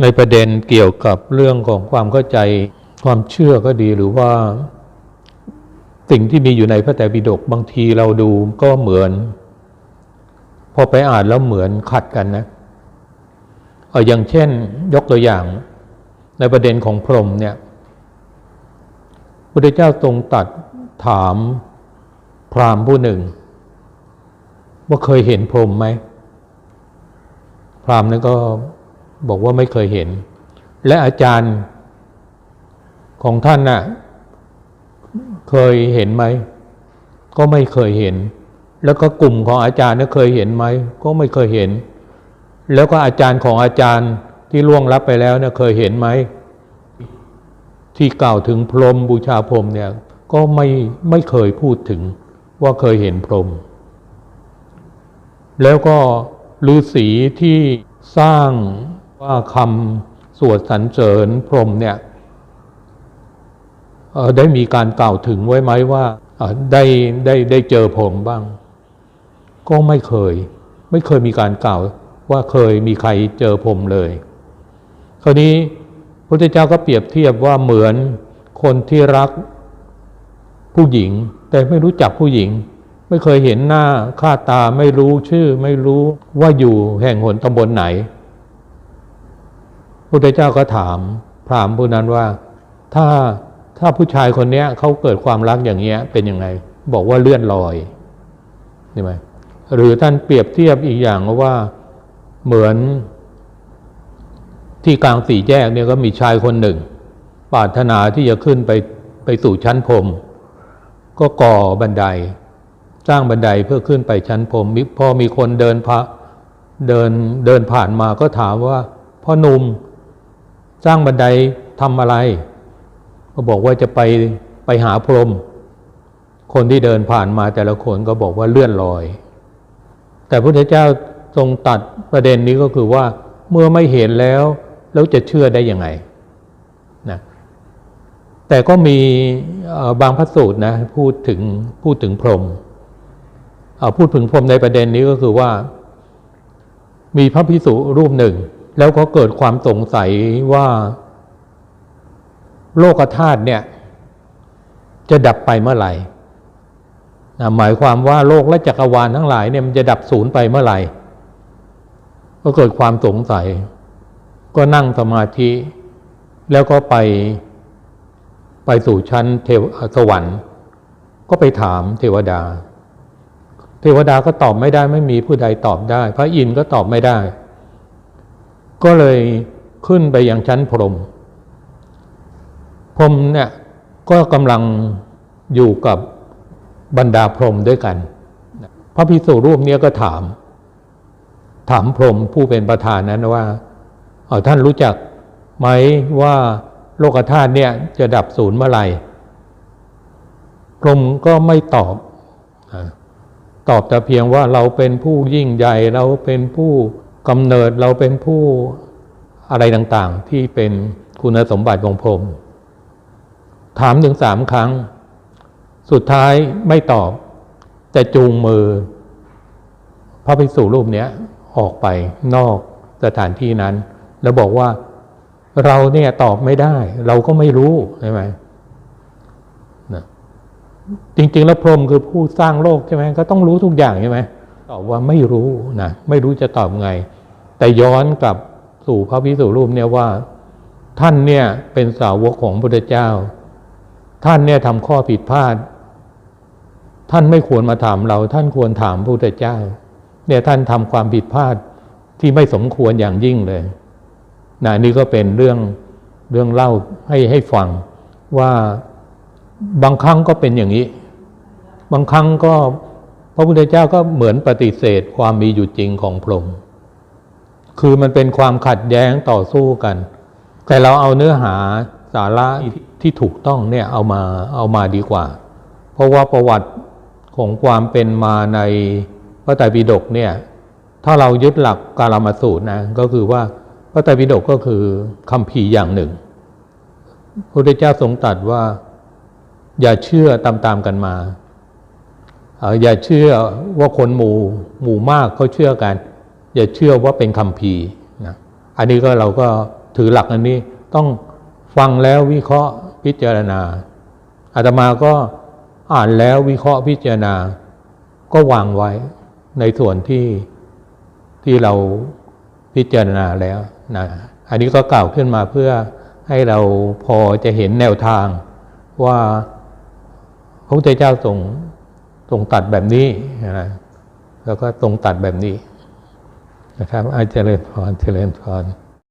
ในประเด็นเกี่ยวกับเรื่องของความเข้าใจความเชื่อก็ดีหรือว่า สิ่งที่มีอยู่ในพระไตรปิฎกบางทีเราดูก็เหมือน พอไปอ่านแล้วเหมือนขัดกันนะเอออย่างเช่นยกตัวอย่างในประเด็นของพรหมเนี่ยพระเจ้าทรงตัดถามพราหมณ์ผู้หนึ่ง ว่าเคยเห็นพรหมไหมพราหมณ์นั้นก็ บอกว่าไม่เคยเห็น และอาจารย์ของท่านน่ะเคยเห็นไหม ก็ไม่เคยเห็น แล้วก็กลุ่มของอาจารย์เนี่ยเคยเห็นไหม ก็ไม่เคยเห็น แล้วก็อาจารย์ของอาจารย์ที่ล่วงลับไปแล้วเนี่ยเคยเห็นไหม ที่กล่าวถึงพรหมบูชาพรหมเนี่ยก็ไม่ไม่เคยพูดถึงว่าเคยเห็นพรหมแล้วก็ฤาษีที่สร้าง ว่าคำสวดสรรเสริญพรมเนี่ยได้มีการกล่าวถึงไว้ไหมว่าได้ได้ได้เจอพรมบ้าง ก็ไม่เคย ไม่เคยมีการกล่าวว่าเคยมีใครเจอพรมเลย คราวนี้พระเจ้าก็เปรียบเทียบว่าเหมือนคนที่รักผู้หญิง แต่ไม่รู้จักผู้หญิง ไม่เคยเห็นหน้าค่าตาไม่รู้ชื่อ ไม่รู้ว่าอยู่แห่งหนตำบลไหน พระพุทธเจ้าก็ถามพรามผู้นั้นว่า ถ้าถ้าผู้ชายคนเนี้ยเขาเกิดความรักอย่างเงี้ยเป็นยังไง บอกว่าเลื่อนลอยใช่ไหมหรือท่านเปรียบเทียบอีกอย่างว่าเหมือนที่กลางสี่แยกเนี่ยก็มีชายคนหนึ่ง ปรารถนาที่จะขึ้นไปไปสู่ชั้นพรมก็ก่อบันได สร้างบันไดเพื่อขึ้นไปชั้นพรมพอมีคนเดินพระเดินเดินผ่านมาก็ถามว่าพ่อหนุ่ม สร้างบันไดทำอะไร ก็บอกว่าจะไปไปหาพรหมคนที่เดินผ่านมาแต่ละคนก็บอกว่าเลื่อนลอย แต่พระพุทธเจ้าทรงตัดประเด็นนี้ก็คือว่าเมื่อไม่เห็นแล้ว แล้วจะเชื่อได้ยังไงนะแต่ก็มีบางพระสูตรนะพูดถึงพูดถึงพรหมพูดถึงพรหมในประเด็นนี้ก็คือว่า มีพระพิสุรูปหนึ่ง แล้วก็เกิดความสงสัยว่า โลกธาตุเนี่ย จะดับไปเมื่อไหร่หมายความว่าโลกและจักรวาลทั้งหลายเนี่ยมันจะดับศูนย์ไปเมื่อไหร่ ก็เกิดความสงสัย ก็นั่งสมาธิ แล้วก็ไปไปสู่ชั้นเทวสวรรค์ ก็ไปถามเทวดา เทวดาก็ตอบไม่ได้ไม่มีผู้ใดตอบได้ พระอินทร์ก็ตอบไม่ได้ ก็เลยขึ้นไปยังชั้นพรม พรมเนี่ยก็กำลังอยู่กับบรรดาพรมด้วยกัน พระพิสุรูปเนี้ยก็ถาม ถามพรมผู้เป็นประธานนั้นว่าเออท่านรู้จักไหมว่าโลกธาตุเนี่ยจะดับศูนย์เมื่อไหร่พรมก็ไม่ตอบ ตอบแต่เพียงว่าเราเป็นผู้ยิ่งใหญ่เราเป็นผู้ กำเนิดเราเป็นผู้อะไรต่างๆ ที่เป็นคุณสมบัติของพรมถามถึงสามครั้ง สุดท้ายไม่ตอบ แต่จูงมือพระภิกษุรูปเนี้ยออกไปนอกสถานที่นั้น แล้วบอกว่าเราเนี่ยตอบไม่ได้ เราก็ไม่รู้ใช่ไหมจริง ๆ แล้วพรหมคือผู้สร้างโลกใช่ไหมก็ต้องรู้ทุกอย่างใช่ไหม ตอบว่าไม่รู้นะไม่รู้จะตอบไง แต่ย้อนกลับสู่พระภิกษุรูปเนี่ยว่า ท่านเนี่ยเป็นสาวกของพระเจ้า ท่านเนี่ยทำข้อผิดพลาด ท่านไม่ควรมาถามเรา ท่านควรถามพระพุทธเจ้า เนี่ยท่านทำความผิดพลาดที่ไม่สมควรอย่างยิ่งเลยนะนี่ก็เป็นเรื่องเรื่องเล่าให้ให้ฟังว่าบางครั้งก็เป็นอย่างนี้ บางครั้งก็ พระพุทธเจ้าก็เหมือนปฏิเสธความมีอยู่จริงของพรหมคือมันเป็นความขัดแย้งต่อสู้กัน แต่เราเอาเนื้อหาสาระที่ถูกต้องเนี่ยเอามาเอามาดีกว่า เพราะว่าประวัติของความเป็นมาในพระไตรปิฎกเนี่ย ถ้าเรายึดหลักการามสูตรนะก็คือว่าพระไตรปิฎกก็คือคำพีอย่างหนึ่งพระพุทธเจ้าทรงตรัสว่า อย่าเชื่อตามๆกันมา อย่าเชื่อว่าคนหมู่หมู่มากเขาเชื่อกัน อย่าเชื่อว่าเป็นคำพีนะอันนี้ก็เราก็ถือหลักอันนี้ต้องฟังแล้ววิเคราะห์พิจารณาอาตมาก็อ่านแล้ววิเคราะห์พิจารณา ก็วางไว้ในส่วนที่ที่เราพิจารณาแล้วนะอันนี้ก็กล่าวขึ้นมาเพื่อให้เราพอจะเห็นแนวทางว่าพระพุทธเจ้าทรง ตรงตัดแบบนี้นะแล้วก็ตรงตัดแบบนี้นะครับอาจารย์พรเจริญพร